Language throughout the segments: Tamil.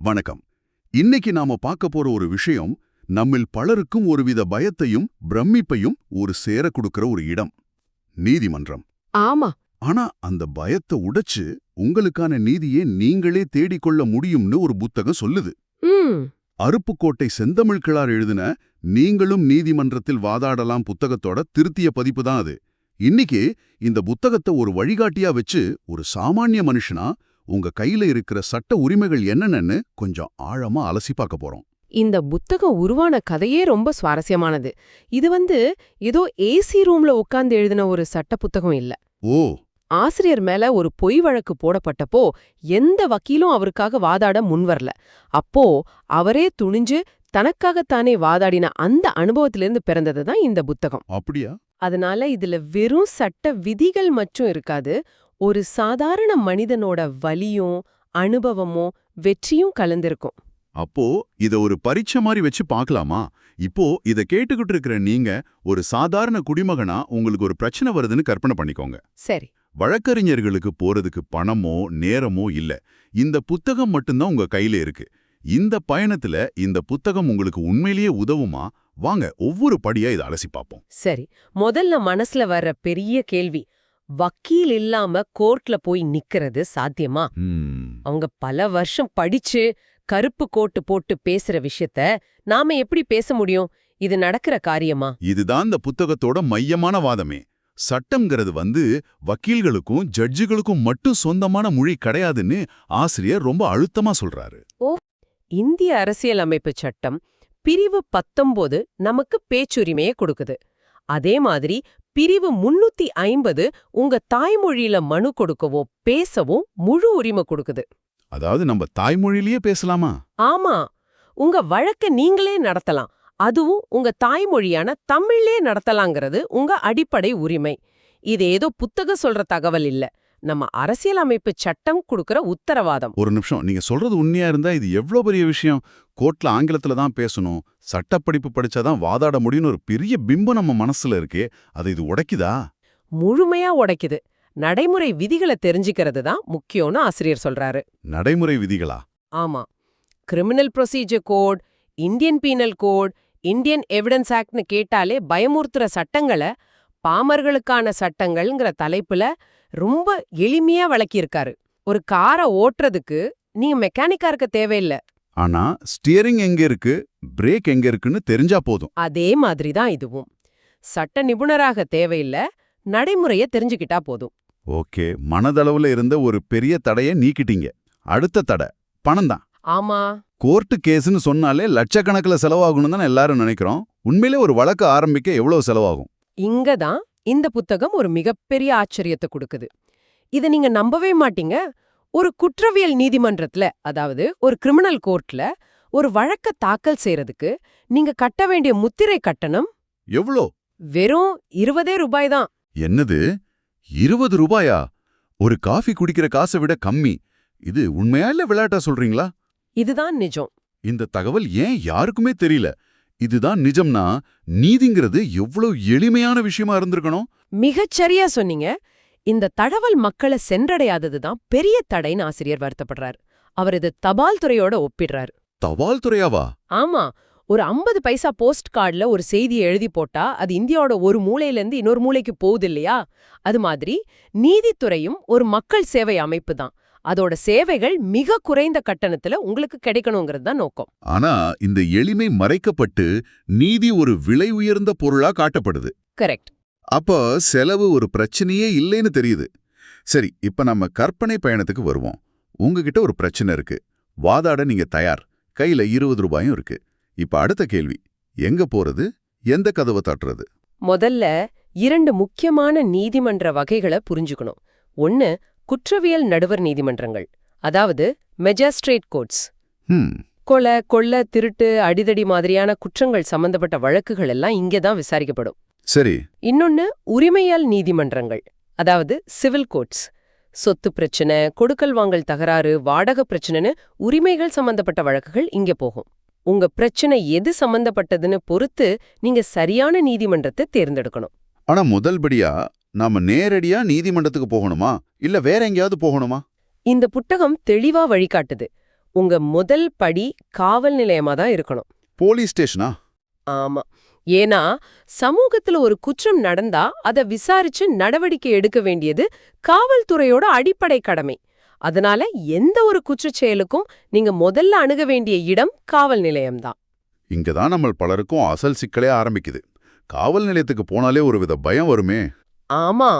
வணக்கம். இன்னைக்கு நாம பார்க்க போற ஒரு விஷயம் நம்மில் பலருக்கும் ஒருவித பயத்தையும் பிரமிப்பையும் ஒரு சேர கொடுக்கிற ஒரு இடம் நீதிமன்றம். ஆமா. ஆனா அந்த பயத்தை உடைச்சு உங்களுக்கான நீதியை நீங்களே தேடிக்கொள்ள முடியும்னு ஒரு புத்தகம் சொல்லுது. அருப்புக்கோட்டை செந்தமிழ் கிழார் எழுதின நீங்களும் நீதிமன்றத்தில் வாதாடலாம் புத்தகத்தோட திருத்திய பதிப்பு தான் அது. இன்னைக்கு இந்த புத்தகத்தை ஒரு வழிகாட்டியா வச்சு ஒரு சாமானிய மனுஷனா உங்க கையில இருக்கிற சட்ட உரிமைகள் என்னென்னு கொஞ்சம் ஆழமா அலசி பார்க்க போறோம். இந்த புத்தகம் உருவான கதையே ரொம்ப சுவாரஸ்யமானது. இது வந்து ஏதோ ஏசி ரூம்ல உட்கார்ந்து எழுதின ஒரு சட்ட புத்தகம் இல்ல. ஓ! ஆசிரியர் மேல ஒரு பொய் வழக்கு போடப்பட்டப்போ எந்த வக்கீலும் அவருக்காக வாதாட முன்வரல அப்போ அவரே துணிஞ்சு தனக்காகத்தானே வாதாடின அந்த அனுபவத்திலிருந்து பிறந்தது தான் இந்த புத்தகம். அப்படியா? அதனால இதுல வெறும் சட்ட விதிகள் மட்டும் இருக்காது. ஒரு சாதாரண மனிதனோட வலியும் அனுபவமும் வெற்றியும் கலந்திருக்கும். அப்போ இத ஒரு பரீட்சை மாதிரி வச்சு பார்க்கலாமா இப்போ இத கேட்டுக்கிட்டு இருக்கிற நீங்க ஒரு சாதாரண குடிமகனா உங்களுக்கு ஒரு பிரச்சனை வருதுன்னு கற்பனை பண்ணிக்கோங்க. சரி. வழக்கறிஞர்களுக்கு போறதுக்கு பணமோ நேரமோ இல்ல. இந்த புத்தகம் மட்டும்தான் உங்க கையில இருக்கு. இந்த பயணத்துல இந்த புத்தகம் உங்களுக்கு உண்மையிலேயே உதவுமா? வாங்க ஒவ்வொரு படியா இதை அலசி பார்ப்போம் சரி. முதல்ல மனசுல வர்ற பெரிய கேள்வி வக்கீல் இல்லாம கோர்ட்ல போய் நிக்கிறது சாத்தியமா? அவங்க பல வருஷம் படிச்சு கருப்பு கோட்டு போட்டு பேசுற விஷயத்த நாம எப்படி பேச முடியும்? இது நடக்கிற காரியமா? இதுதான் இந்த புத்தகத்தோட மையமான வாதமே. சட்டம்ங்கிறது வந்து வக்கீல்களுக்கும் ஜட்ஜுகளுக்கும் மட்டும் சொந்தமான மொழி கிடையாதுன்னு ஆசிரியர் ரொம்ப அழுத்தமா சொல்றாரு. இந்திய அரசியலமைப்பு சட்டம் பிரிவு பத்தொன்பது நமக்கு பேச்சுரிமையை கொடுக்குது. அதே மாதிரி பிரிவு முன்னூத்தி ஐம்பது உங்க தாய்மொழியில மனு கொடுக்கவோ பேசவோ முழு உரிமை கொடுக்குது. அதாவது நம்ம தாய்மொழியிலேயே பேசலாமா? ஆமா. உங்க வழக்க நீங்களே நடத்தலாம். அதுவும் உங்க தாய்மொழியான தமிழ்லே நடத்தலாங்கிறது உங்க அடிப்படை உரிமை. இது ஏதோ புத்தகம் சொல்ற தகவல் இல்ல. நம்ம அரசியலமைப்பு சட்டம் கொடுக்கற உத்தரவாதம். ஒரு நிமிஷம். நீங்க சொல்றது உண்மையா இருந்தா இது எவ்வளவு பெரிய விஷயம்? கோர்ட்ல ஆங்கிலத்துல தான் பேசணும். சட்டப்படிப்பு படிச்சாதான் வாதாட முடியும்னு ஒரு பெரிய பிம்பம் நம்ம மனசுல இருக்கே அதை இது உடைக்குதா? முழுமையா உடைக்குது. நடைமுறை விதிகளை தெரிஞ்சுக்கிறது தான் முக்கியம்னு ஆசிரியர் சொல்றாரு. நடைமுறை விதிகளா? ஆமா. Criminal procedure code Indian penal code Indian evidence ஆக்ட்னு கேட்டாலே பயமுறுத்துற சட்டங்களை பாமர்களுக்கான சட்டங்கள்ங்கிற தலைப்புல ரொம்ப எளிமையா விளக்கியிருக்காரு. ஒரு காரை ஓட்டுறதுக்கு நீங்க மெக்கானிக்கா இருக்க தேவையில்ல. ஆனா ஸ்டியரிங் எங்க இருக்கு? பிரேக் எங்க இருக்குன்னு தெரிஞ்சா போதும். அதே மாதிரி தான் இதுவும். சட்ட நிபுணராக தேவையில்ல நடைமுறைய தெரிஞ்சுக்கிட்டா போதும். ஓகே மனதளவுல இருந்த ஒரு பெரிய தடையை நீக்கிட்டீங்க. அடுத்த தடை பணம் தான். ஆமா. கோர்ட்டு கேஸ்னு சொன்னாலே லட்சக்கணக்கில் செலவாகணும் தான் எல்லாரும் நினைக்கிறோம். உண்மையிலே ஒரு வழக்கு ஆரம்பிக்க எவ்வளவு செலவாகும்? இங்க தான் இந்த புத்தகம் ஒரு மிகப்பெரிய ஆச்சரியத்தை கொடுக்குது. இத நீங்க நம்பவே மாட்டீங்க. ஒரு குற்றவியல் நீதிமன்றத்துல அதாவது ஒரு கிரிமினல் கோர்ட்ல ஒரு வழக்க தாக்கல் செய்யறதுக்கு நீங்க கட்ட வேண்டிய முத்திரை கட்டணம் எவ்வளோ வெறும் இருபதே ரூபாய் தான். என்னது? இருபது ரூபாயா? ஒரு காஃபி குடிக்கிற காசை விட கம்மி. இது உண்மையா இல்ல விளையாட்டா சொல்றீங்களா? இதுதான் நிஜம். இந்த தகவல் ஏன் யாருக்குமே தெரியல? இதுதான் நிஜம்னா நீதிங்கிறது எவ்வளவு எளிமையான விஷயமா இருந்திருக்கணும்? மிகச்சரியா சொன்னீங்க. இந்த தகவல் மக்களை சென்றடையாதது தான் பெரிய தடைன்னு ஆசிரியர் வருத்தப்படுறார். அவர் இது தபால் துறையோட ஒப்பிடுறார். தபால் துறையாவா? ஆமா. ஒரு 50 பைசா போஸ்ட் கார்டுல ஒரு செய்தியை எழுதி போட்டா அது இந்தியாவோட ஒரு மூலையிலேருந்து இன்னொரு மூலைக்கு போகுது இல்லையா? அது மாதிரி நீதித்துறையும் ஒரு மக்கள் சேவை அமைப்பு தான் அதோட சேவைகள் மிக குறைந்த கட்டணத்துல உங்களுக்கு கிடைக்கணுங்கிறது தான் நோக்கம். ஆனா இந்த எளிமை மறைக்கப்பட்டு நீதி ஒரு விலை உயர்ந்த பொருளா காட்டப்படுது. கரெக்ட். அப்போ செலவு ஒரு பிரச்சனையே இல்லைன்னு தெரியுது. சரி இப்ப நம்ம கற்பனை பயணத்துக்கு வருவோம். உங்ககிட்ட ஒரு பிரச்சனை இருக்கு. வாதாட நீங்க தயார். கையில இருபது ரூபாயும் இருக்கு. இப்ப அடுத்த கேள்வி. எங்க போறது? எந்த கதவை தட்டுறது? முதல்ல இரண்டு முக்கியமான நீதிமன்ற வகைகளை புரிஞ்சுக்கணும். ஒன்னு குற்றவியல் நடுவர் நீதிமன்றங்கள். அதாவது மெஜாஸ்ட்ரேட் கோர்ட்ஸ். ஹம். கொலை கொள்ள திருட்டு அடிதடி மாதிரியான குற்றங்கள் சம்பந்தப்பட்ட வழக்குகள் எல்லாம் இங்கே தான் விசாரிக்கப்படும். சரி. இன்னொன்னு உரிமையால் நீதிமன்றங்கள் அதாவது சிவில் கோர்ட்ஸ். சொத்து பிரச்சனை கொடுக்கல் வாங்கல் தகராறு வாடகை பிரச்சனைன்னு உரிமைகள் சம்பந்தப்பட்ட வழக்குகள் இங்க போகும். உங்க பிரச்சனை எது சம்பந்தப்பட்டதுன்னு பொறுத்து நீங்க சரியான நீதிமன்றத்தை தேர்ந்தெடுக்கணும். ஆனா முதல் படியா நாம நேரடியா நீதிமன்றத்துக்கு போகணுமா? இல்ல வேற எங்கேயாவது போகணுமா? இந்த புத்தகம் தெளிவா வழிகாட்டுது. உங்க முதல் படி காவல் நிலையமா தான் இருக்கணும். போலீஸ் ஸ்டேஷனா? ஆமா. ஏன்னா சமூகத்துல ஒரு குற்றம் நடந்தா அத விசாரிச்சு நடவடிக்கை எடுக்க வேண்டியது காவல்துறையோட அடிப்படை கடமை. அதனால எந்த ஒரு குற்றச் செயலுக்கும் நீங்க முதல்ல அணுக வேண்டிய இடம் காவல் நிலையம்தான். இங்க தான் நம்ம பலருக்கும் அசல் சிக்கலே ஆரம்பிக்குது. காவல் நிலையத்துக்கு போனாலே ஒரு வித பயம் வருமே. ஆமா.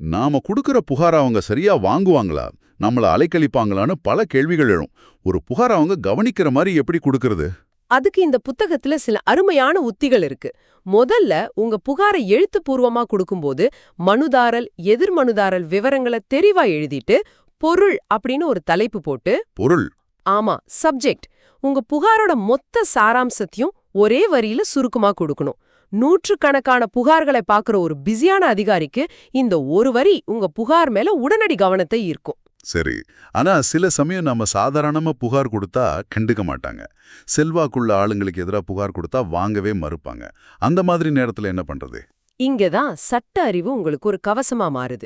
நாம குடுக்கற புகார் அவங்க சரியா வாங்குவாங்களா? நம்மள அலைக்கழிப்பாங்களான்னு பல கேள்விகள் எழும். ஒரு புகார் அவங்க கவனிக்கிற மாதிரி எப்படி கொடுக்கறது? அதுக்கு இந்த புத்தகத்துல சில அருமையான உத்திகள் இருக்கு. முதல்ல உங்க புகாரை எழுத்துப்பூர்வமா கொடுக்கும்போது மனுதாரல் எதிர் மனுதாரல் விவரங்களை தெளிவா எழுதிட்டு பொருள் அப்படின்னு ஒரு தலைப்பு போட்டு பொருள். ஆமா சப்ஜெக்ட் உங்க புகாரோட மொத்த சாராம்சத்தையும் ஒரே வரியில சுருக்கமா கொடுக்கணும். நூற்றுக்கணக்கான புகார்களை பார்க்குற ஒரு பிஸியான அதிகாரிக்கு இந்த ஒரு வரி உங்க புகார் மேல உடனடி கவனத்தை ஈர்க்கும். சரி. ஆனா சில சமயம் நாம சாதாரணமா புகார் கொடுத்தா கண்டுக்க மாட்டாங்க. செல்வாக்குள்ள ஆளுங்களுக்கு எதிரா புகார் கொடுத்தா வாங்கவே மறுப்பாங்க. அந்த மாதிரி நேரத்துல என்ன பண்றது? இங்கதான் சட்ட அறிவு உங்களுக்கு ஒரு கவசமா மாறுது.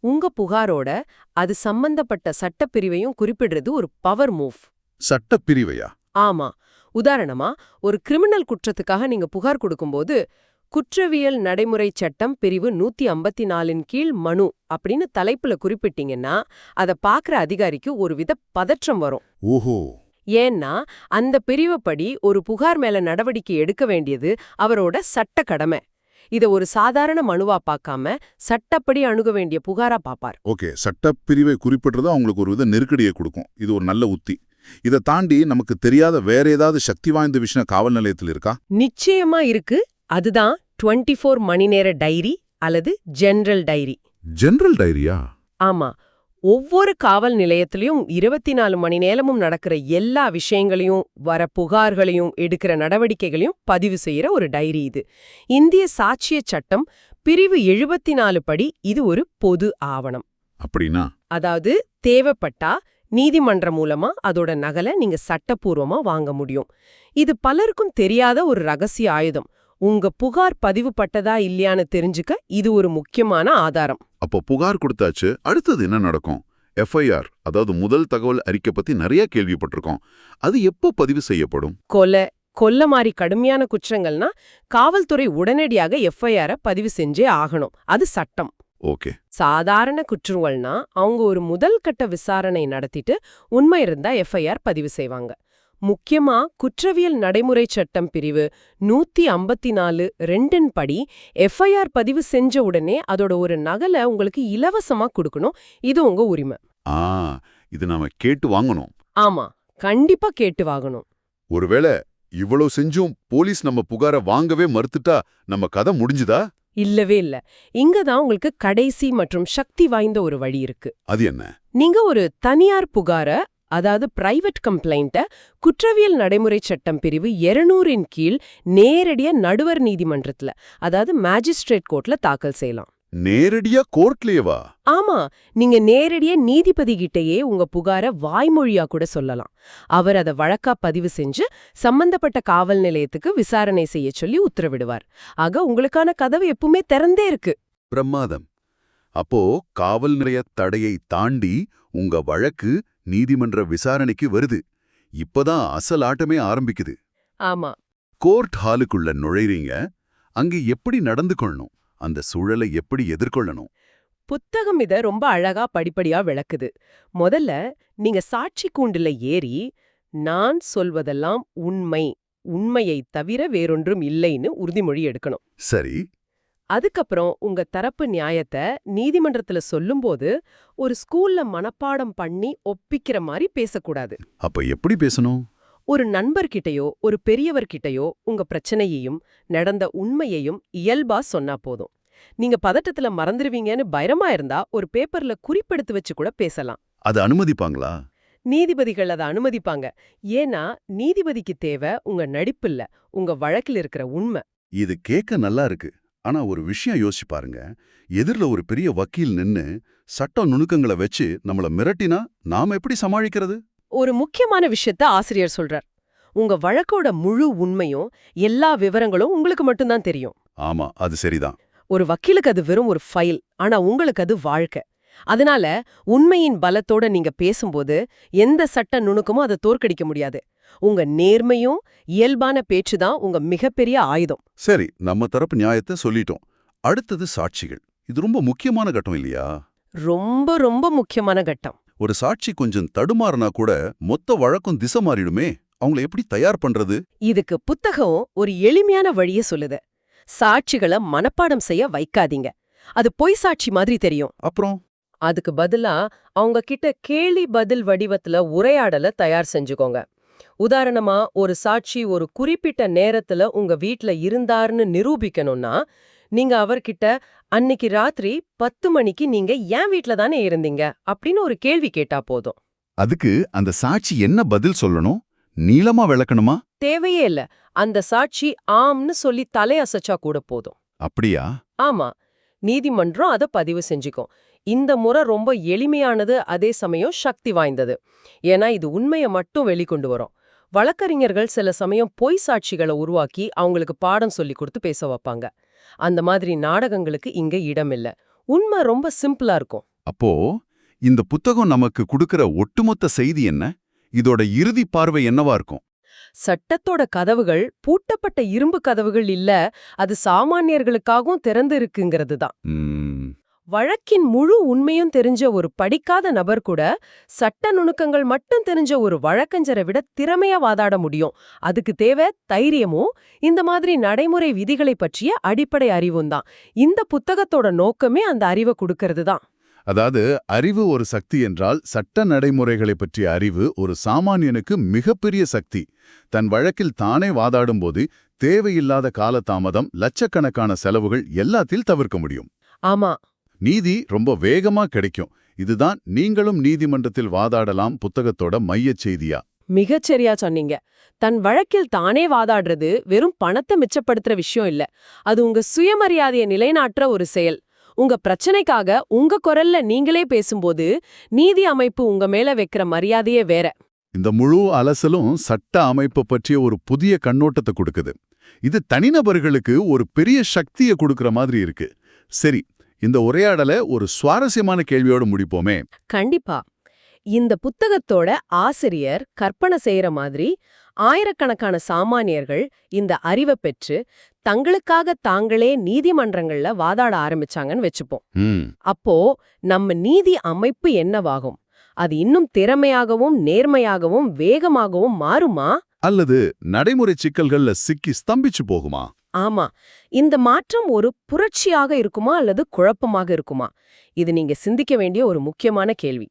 உங்க புகாரோட அது சம்பந்தப்பட்ட சட்டப்பிரிவையும் குறிப்பிடுறது ஒரு பவர் மூவ் சட்டப்பிரிவையா? ஆமா. உதாரணமா ஒரு கிரிமினல் குற்றத்துக்காக நீங்க புகார் கொடுக்கும்போது குற்றவியல் நடைமுறை சட்டம் பிரிவு நூத்தி ஐம்பத்தி நாலின் கீழ் மனு அப்படின்னு தலைப்புல குறிப்பிட்டீங்கன்னா அத பாக்குற அதிகாரிக்கு ஒருவித பதற்றம் வரும். ஓஹோ. ஏன்னா அந்த பிரிவுப்படி ஒரு புகார் மேல நடவடிக்கை எடுக்க வேண்டியது அவரோட சட்ட கடமை. இத ஒரு சாதாரண மனுவா பார்க்காம சட்டப்படி அணுக வேண்டிய புகாரா பாப்பார். ஓகே சட்டப்பிரிவை குறிப்பிடுறது அவங்களுக்கு ஒரு வித நெருக்கடியை கொடுக்கும். இது ஒரு நல்ல உத்தி. இதை தாண்டி நமக்கு தெரியாத வேற ஏதாவது சக்தி வாய்ந்த விஷயம் காவல் நிலையத்தில் இருக்கா? நிச்சயமா இருக்கு. அதுதான் 24 ஃபோர் மணி நேர டைரி அல்லது ஜெனரல் டைரி. ஜெனரல் டைரியா? ஆமா. ஒவ்வொரு காவல் நிலையத்திலயும் இருபத்தி நாலு மணி நேரமும் நடக்கிற எல்லா விஷயங்களையும் வர புகார்களையும் எடுக்கிற நடவடிக்கைகளையும் பதிவு செய்யற ஒரு டைரி இது. இந்திய சாட்சிய சட்டம் பிரிவு எழுபத்தி நாலு படி இது ஒரு பொது ஆவணம். அப்படின்னா? அதாவது தேவைப்பட்டா நீதிமன்றம் மூலமா அதோட நகலை நீங்க சட்டப்பூர்வமா வாங்க முடியும். இது பலருக்கும் தெரியாத ஒரு ரகசிய ஆயுதம். உங்க புகார் பதிவுப்பட்டதா இல்லையான்னு தெரிஞ்சுக்க இது ஒரு முக்கியமான ஆதாரம். அப்போ புகார் கொடுத்தாச்சு அடுத்தது என்ன நடக்கும்? எஃப்ஐஆர் அதாவது முதல் தகவல் அறிக்கை பத்தி நிறைய கேள்விப்பட்டிருக்கோம். அது எப்போ பதிவு செய்யப்படும்? கொலை கொல்ல மாதிரி கடுமையான குற்றங்கள்னா காவல்துறை உடனடியாக எஃப்ஐஆர பதிவு செஞ்சே ஆகணும். அது சட்டம். ஓகே. சாதாரண குற்றங்கள்னா அவங்க ஒரு முதல் கட்ட விசாரணை நடத்திட்டு உண்மை இருந்தா எஃப்ஐஆர் பதிவு செய்வாங்க. முக்கியமா குற்றவியல் நடைமுறை சட்டம் பிரிவு நூத்தி ஐம்பத்தி நாலு ரெண்டின் படி எஃப்ஐஆர் பதிவு செஞ்ச உடனே அதோட ஒரு நகலை உங்களுக்கு இலவசமா கொடுக்கணும். இது உங்க உரிமை. ஆ இது நாம கேட்டு வாங்கணும். ஆமா கண்டிப்பா கேட்டு வாங்கணும். ஒருவேளை இவ்வளவு செஞ்சும் போலீஸ் நம்ம புகார வாங்கவே மறுத்துட்டா நம்ம கதை முடிஞ்சுதா? இல்லவே இல்ல. இங்க தான் உங்களுக்கு கடைசி மற்றும் சக்தி வாய்ந்த ஒரு வழி இருக்கு. அது என்ன? நீங்க ஒரு தனியார் புகார அதாவது பிரைவேட் கம்ப்ளைண்ட்ட குற்றவியல் நடைமுறை சட்டம் பிரிவு 200 இன் கீழ் நேரடியா நடுவர் நீதிமன்றத்துல அதாவது மேஜிஸ்ட்ரேட் கோர்ட்ல தாக்கல் செய்யலாம். நேரடியா கோர்ட்லயேவா ஆமா நீங்க நேரடியா நீதிபதி கிட்டயே உங்க புகார வாய்மொழியா கூட சொல்லலாம். அவர் அத வழக்கா பதிவு செஞ்சு சம்பந்தப்பட்ட காவல் நிலையத்துக்கு விசாரணை செய்ய சொல்லி உத்தரவிடுவார். ஆக உங்களுக்கான கதவு எப்பவுமே திறந்தே இருக்கு. பிரமாதம். அப்போ காவல் நிலைய தடையை தாண்டி உங்க வழக்கு நீதிமன்ற விசாரணைக்கு வருது. இப்பதான் அசல் ஆட்டமே ஆரம்பிக்குது. ஆமா. கோர்ட் ஹாலுக்குள்ள நுழைறீங்க அங்க எப்படி நடந்துக்கொள்ளணும் அந்த சூழலை எப்படி எதிர்கொள்ளணும்? புத்தகம் இத ரொம்ப அழகா படிப்படியா விளக்குது. முதல்ல நீங்க சாட்சி கூண்டுல ஏறி நான் சொல்வதெல்லாம் உண்மை. உண்மையை தவிர வேறொன்றும் இல்லைன்னு உறுதிமொழி எடுக்கணும். சரி. அதுக்கப்புறம் உங்க தரப்பு நியாயத்தை நீதிமன்றத்துல சொல்லும்போது ஒரு ஸ்கூல்ல மனப்பாடம் பண்ணி ஒப்பிக்கிற மாதிரி பேசக்கூடாது. அப்ப எப்படி பேசணும்? ஒரு நண்பர்கிட்டயோ ஒரு பெரியவர்கிட்டயோ உங்க பிரச்சனையையும் நடந்த உண்மையையும் இயல்பா சொன்னா போதும். நீங்க பதட்டத்துல மறந்துருவீங்கன்னு பயமா இருந்தா ஒரு பேப்பர்ல குறிப்பெடுத்து வச்சு கூட பேசலாம். அது அனுமதிப்பாங்களா? நீதிபதிகள் அதை அனுமதிப்பாங்க. ஏன்னா நீதிபதிக்கு தேவை உங்க நடிப்பில்ல உங்க வழக்கில் இருக்கிற உண்மை. இது கேட்க நல்லா இருக்கு. ஆனா ஒரு விஷயம் யோசிச்சு பாருங்க. எதிர்ல ஒரு பெரிய வக்கீல் நின்னு சட்ட நுணுக்கங்களை வச்சு நம்மள மிரட்டினா நாம எப்படி சமாளிக்கிறது? ஒரு முக்கியமான விஷயத்த ஆசிரியர் சொல்றார். உங்க வழக்கோட முழு உண்மையும் எல்லா விவரங்களும் உங்களுக்கு மட்டும்தான் தெரியும். ஆமா அது சரிதான். ஒரு வக்கீலுக்கு அது வெறும் ஒரு ஃபைல் ஆனா உங்களுக்கு அது வாழ்க்கை. அதனால உண்மையின் பலத்தோட நீங்க பேசும்போது எந்த சட்ட நுணுக்கமும் அதை தோற்கடிக்க முடியாது. உங்க நேர்மையும் இயல்பான பேச்சு தான் உங்க மிகப்பெரிய ஆயுதம். சரி நம்ம தரப்பு நியாயத்தை சொல்லிட்டோம். அடுத்தது சாட்சிகள். இது ரொம்ப முக்கியமான கட்டம் இல்லையா? ரொம்ப ரொம்ப முக்கியமான கட்டம். ஒரு சாட்சி கொஞ்சம் தடுமாறினா கூட மொத்த வழக்கம் திசை மாறிடுமே. அவங்கள எப்படி தயார் பண்றது? இதுக்கு புத்தகம் ஒரு எளிமையான வழிய சொல்லுது. சாட்சிகளை மனப்பாடம் செய்ய வைக்காதீங்க. அது பொய் சாட்சி மாதிரி தெரியும். அப்புறம்? அதுக்கு பதிலா அவங்க கிட்ட கேள்வி பதில் வடிவத்துல உரையாடல தயார் செஞ்சுக்கோங்க. உதாரணமா ஒரு சாட்சி ஒரு குறிப்பிட்ட நேரத்துல உங்க வீட்ல இருந்தாருன்னு நிரூபிக்கணும்னா நீங்க அவர்கிட்ட அன்னிக்கு ராத்திரி பத்து மணிக்கு நீங்க ஏன் வீட்ல தானே இருந்தீங்க? அப்படின்னு ஒரு கேள்வி கேட்டா போதும். அதுக்கு அந்த சாட்சி என்ன பதில் சொல்லணும்? நீளமா விளக்கணுமா? தேவையே இல்ல. அந்த சாட்சி ஆம்னு சொல்லி தலையசைச்சா கூட போதும். அப்படியா? ஆமா. நீதிமன்றம் அதை பதிவு செஞ்சுக்கும். இந்த முறை ரொம்ப எளிமையானது அதே சமயம் சக்தி வாய்ந்தது. ஏன்னா இது உண்மையை மட்டும் வெளிக்கொண்டு வரும். வழக்கறிஞர்கள் சில சமயம் பொய் சாட்சிகளை உருவாக்கி அவங்களுக்கு பாடம் சொல்லி கொடுத்து பேச வைப்பாங்க. அந்த மாதிரி நாடகங்களுக்கு இங்க இடமில்ல. உண்மை ரொம்ப சிம்பிளா இருக்கும். அப்போ இந்த புத்தகம் நமக்கு கொடுக்கிற ஒட்டுமொத்த செய்தி என்ன? இதோட இறுதி பார்வை என்னவா இருக்கும்? சட்டத்தோட கதவுகள் பூட்டப்பட்ட இரும்பு கதவுகள் இல்ல அது சாமானியர்களுக்காகவும் திறந்து இருக்குங்கிறது தான். வழக்கின் முழு உண்மையும் தெரிஞ்ச ஒரு படிக்காத நபர் கூட சட்ட நுணுக்கங்கள் மட்டும் தெரிஞ்ச ஒரு வழக்கஞ்சரை விட திறமையா வாதாட முடியும். அதுக்கு தேவை தைரியமும் இந்த மாதிரி நடைமுறை விதிகளை பற்றிய அடிப்படை அறிவும் தான். இந்த புத்தகத்தோட நோக்கமே அந்த அறிவை கொடுக்கறது தான். அதாவது அறிவு ஒரு சக்தி என்றால் சட்ட நடைமுறைகளை பற்றிய அறிவு ஒரு சாமானியனுக்கு மிகப்பெரிய சக்தி. தன் வழக்கில் தானே வாதாடும்போது தேவையில்லாத காலதாமதம் லட்சக்கணக்கான செலவுகள் எல்லாத்தில் தவிர்க்க முடியும். ஆமா. நீதி ரொம்ப வேகமா கிடைக்கும். இதுதான் நீங்களும் நீதிமன்றத்தில் வாதாடலாம் புத்தகத்தோட மையச் செய்தியா? மிகச்சரியா சொன்னீங்க. தன் வழக்கில் தானே வாதாடுறது வெறும் பணத்தை மிச்சப்படுத்துற விஷயம் இல்ல. அது உங்க சுயமரியாதையை நிலைநாட்டுற ஒரு செயல். உங்க பிரச்சனைக்காக உங்க குரல்ல நீங்களே பேசும்போது நீதி அமைப்பு உங்க மேல வைக்கிற மரியாதையே வேற. இந்த முழு அலசலும் சட்ட அமைப்பு பற்றிய ஒரு புதிய கண்ணோட்டத்தை கொடுக்குது. இது தனிநபர்களுக்கு ஒரு பெரிய சக்தியை கொடுக்கிற மாதிரி இருக்கு. சரி இந்த உரையாடலை ஒரு சுவாரஸ்யமான கேள்வியோட முடிப்போமே. கண்டிப்பா. இந்த புத்தகத்தோட ஆசிரியர் கற்பனை செய்யற மாதிரி ஆயிரக்கணக்கான சாமானியர்கள் இந்த அறிவை பெற்று தங்களுக்காக தாங்களே நீதிமன்றங்கள்ல வாதாட ஆரம்பிச்சாங்கன்னு வச்சுப்போம். அப்போ நம்ம நீதி அமைப்பு என்னவாகும்? அது இன்னும் திறமையாகவும் நேர்மையாகவும் வேகமாகவும் மாறுமா? அல்லது நடைமுறை சிக்கல்கள்ல சிக்கி ஸ்தம்பிச்சு போகுமா? ஆமா. இந்த மாற்றம் ஒரு புரட்சியாக இருக்குமா அல்லது குழப்பமாக இருக்குமா? இது நீங்க சிந்திக்க வேண்டிய ஒரு முக்கியமான கேள்வி.